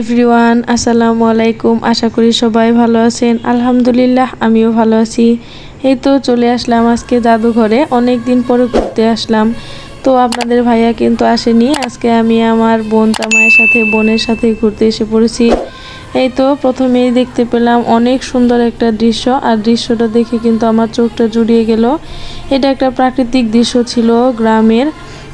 Everyone আসসালামু আলাইকুম আশা করি সবাই ভালো আছেন। আলহামদুলিল্লাহ, আমিও ভালো আছি। এই তো চলে আসলাম আজকে জাদুঘরে অনেক দিন পরে ঘুরতে আসলাম। তো আপনাদের ভাইয়া কিন্তু আসেনি। আজকে আমি আমার বোন জামাইয়ের সাথে, বোনের সাথে ঘুরতে এসে পড়েছি। এই তো প্রথমেই দেখতে পেলাম অনেক সুন্দর একটা দৃশ্য। আর দৃশ্যটা দেখে কিন্তু আমার চোখটা জুড়িয়ে গেল। এটা একটা প্রাকৃতিক দৃশ্য ছিল গ্রামের।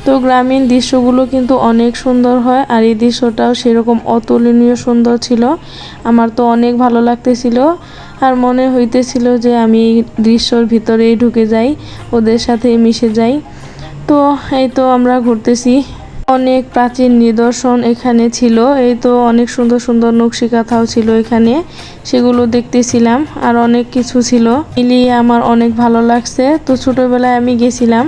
তো গ্রামীণ দৃশ্যগুলো কিন্তু অনেক সুন্দর হয়, আর এই দৃশ্যটাও সেরকম অতুলনীয় সুন্দর ছিল। আমার তো অনেক ভালো লাগতেছিল, আর মনে হইতেছিল যে আমি দৃশ্যর ভিতরেই ঢুকে যাই, ওদের সাথে মিশে যাই। তো এই তো আমরা ঘুরতেছি। অনেক প্রাচীন নিদর্শন এখানে ছিল। এই তো অনেক সুন্দর সুন্দর নকশি কাঁথাও ছিল এখানে। সেগুলো দেখতেছিলাম আর অনেক কিছু ছিল। মিলিয়ে আমার অনেক ভালো লাগছে। তো ছোটোবেলায় আমি গেছিলাম,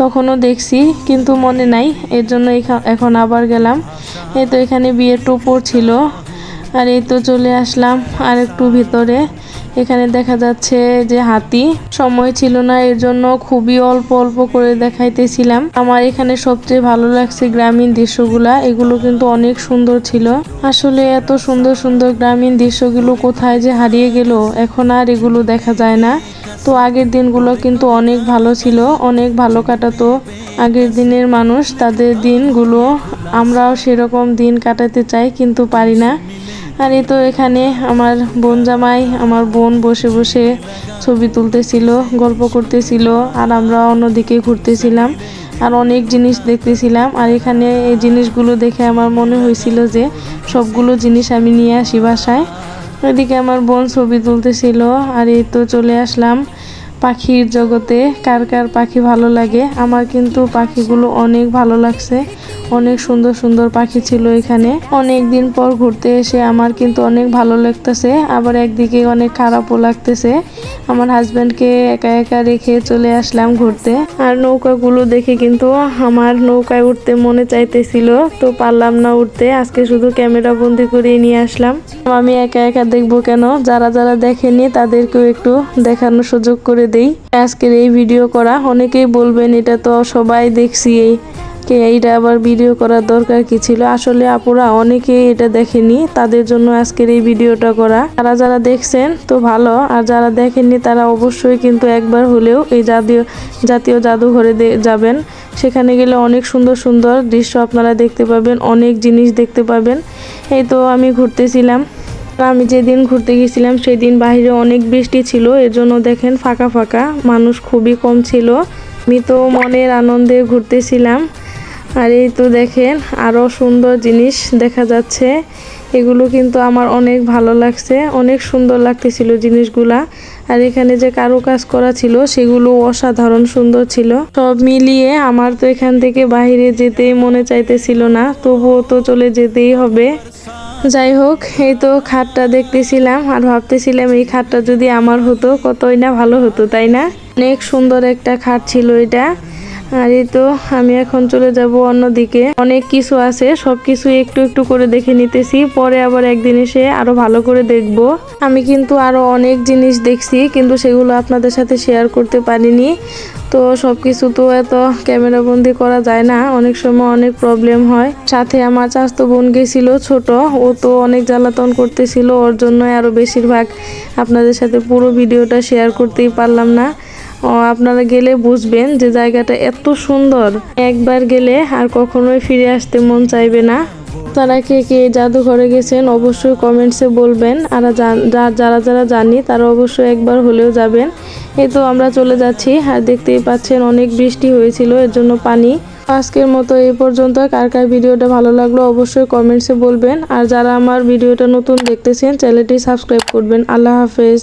তখনও দেখছি, কিন্তু মনে নাই। এর জন্য এখন আবার গেলাম। এই তো এখানে বিয়ের টোপর ছিল। আর এই তো চলে আসলাম আর একটু ভিতরে। এখানে দেখা যাচ্ছে যে হাতি। সময় ছিল না, এর জন্য খুবই অল্প অল্প করে দেখাইতেছিলাম। আমার এখানে সবচেয়ে ভালো লাগছে গ্রামীণ দৃশ্যগুলা, এগুলো কিন্তু অনেক সুন্দর ছিল। আসলে এত সুন্দর সুন্দর গ্রামীণ দৃশ্যগুলো কোথায় যে হারিয়ে গেল, এখন আর এগুলো দেখা যায় না। তো আগের দিনগুলো কিন্তু অনেক ভালো ছিল, অনেক ভালো কাটাতো। আগের দিনের মানুষ, তাদের দিনগুলো আমরাও সেরকম দিন কাটাতে চাই, কিন্তু পারি না। আর এই তো এখানে আমার বোন জামাই, আমার বোন বসে বসে ছবি তুলতেছিল, গল্প করতেছিল, আর আমরা অন্যদিকে ঘুরতেছিলাম, আর অনেক জিনিস দেখতেছিলাম, আর এখানে এই জিনিসগুলো দেখে আমার মনে হয়েছিল যে সবগুলো জিনিস আমি নিয়ে আসি বাসায়। এদিকে আমার বোন ছবি তুলতেছিল, আর এই তো চলে আসলাম পাখির জগতে, কার কার পাখি ভালো লাগে, আমার কিন্তু পাখিগুলো অনেক ভালো লাগছে। অনেক সুন্দর সুন্দর পাখি ছিল এখানে। অনেক দিন পর ঘুরতে এসে আমার কিন্তু অনেক ভালো লাগতেছে, আবার একদিকে অনেক খারাপও লাগতেছে। আমার হাজব্যান্ডকে একা একা রেখে চলে আসলাম ঘুরতে। আর নৌকাগুলো দেখে কিন্তু আমার নৌকায় উঠতে মনে চাইতেছিল, তো পারলাম না উঠতে। আজকে শুধু ক্যামেরা বন্দি করে নিয়ে আসলাম। আমি একা একা দেখব কেন? যারা যারা দেখেনি তাদেরকেও একটু দেখানোর সুযোগ করে দেই। আজকের এই ভিডিও করা, অনেকেই বলবেন এটা তো সবাই দেখছি এই কে এইটা আবার ভিডিও করার দরকার কি ছিল? আসলে আপুরা অনেকেই এটা দেখেনি, তাদের জন্য আজকের এই ভিডিওটা করা। তারা যারা দেখছেন তো ভালো, আর যারা দেখেননি তারা অবশ্যই কিন্তু একবার হলেও এই জাতীয় জাতীয় জাদুঘরে যাবেন। সেখানে গেলে অনেক সুন্দর সুন্দর দৃশ্য আপনারা দেখতে পাবেন, অনেক জিনিস দেখতে পাবেন। এই তো আমি ঘুরতেছিলাম। আমি যেদিন ঘুরতে গেছিলাম সেদিন বাইরে অনেক বৃষ্টি ছিল এর জন্য দেখেন ফাঁকা ফাঁকা, মানুষ খুবই কম ছিল। আমি তো মনের আনন্দে ঘুরতেছিলাম। আর এই তো দেখেন আরও সুন্দর জিনিস দেখা যাচ্ছে। এগুলো কিন্তু আমার অনেক ভালো লাগছে, অনেক সুন্দর লাগতেছিল জিনিসগুলা। আর এখানে যে কারও কাজ করা ছিল, সেগুলো অসাধারণ সুন্দর ছিল। সব মিলিয়ে আমার তো এখান থেকে বাহিরে যেতেই মনে চাইতেছিল না, তবুও তো চলে যেতেই হবে। যাই হোক, এই তো খাটটা দেখতেছিলাম আর ভাবতেছিলাম এই খাটটা যদি আমার হতো, কতই না ভালো হতো, তাই না? অনেক সুন্দর একটা খাট ছিল এটা। আর এই তো, আমি এখন চলে যাব অন্যদিকে। অনেক কিছু আছে সব কিছু একটু একটু করে দেখে নিতেছি, পরে আবার একদিন এসে আরও ভালো করে দেখব। আমি কিন্তু আরও অনেক জিনিস দেখছি, কিন্তু সেগুলো আপনাদের সাথে শেয়ার করতে পারিনি। তো সব কিছু তো এত ক্যামেরা বন্দি করা যায় না, অনেক সময় অনেক প্রবলেম হয়। সাথে আমার চাস্তো বোন গেছিল ছোট, ও তো অনেক জ্বালাতন করতেছিল, ওর জন্য আরও বেশিরভাগ আপনাদের সাথে পুরো ভিডিওটা শেয়ার করতেই পারলাম না। আপনারা গেলে বুঝবেন যে জায়গাটা এত সুন্দর। একবার গেলে আর কখনোই ফিরে আসতে মন চাইবে না। তারা কে কে জাদুঘরে গেছেন অবশ্যই কমেন্টসে বলবেন। আর যারা যারা জানি তারা অবশ্যই একবার হলেও যাবেন। এই তো আমরা চলে যাচ্ছি। আর দেখতেই পাচ্ছেন অনেক বৃষ্টি হয়েছিল, এর জন্য পানি। আজকের মতো এই পর্যন্ত। কার কার ভিডিওটা ভালো লাগল অবশ্যই কমেন্টসে বলবেন। আর যারা আমার ভিডিওটা নতুন দেখতেছেন, চ্যানেলটি সাবস্ক্রাইব করবেন। আল্লাহ হাফেজ।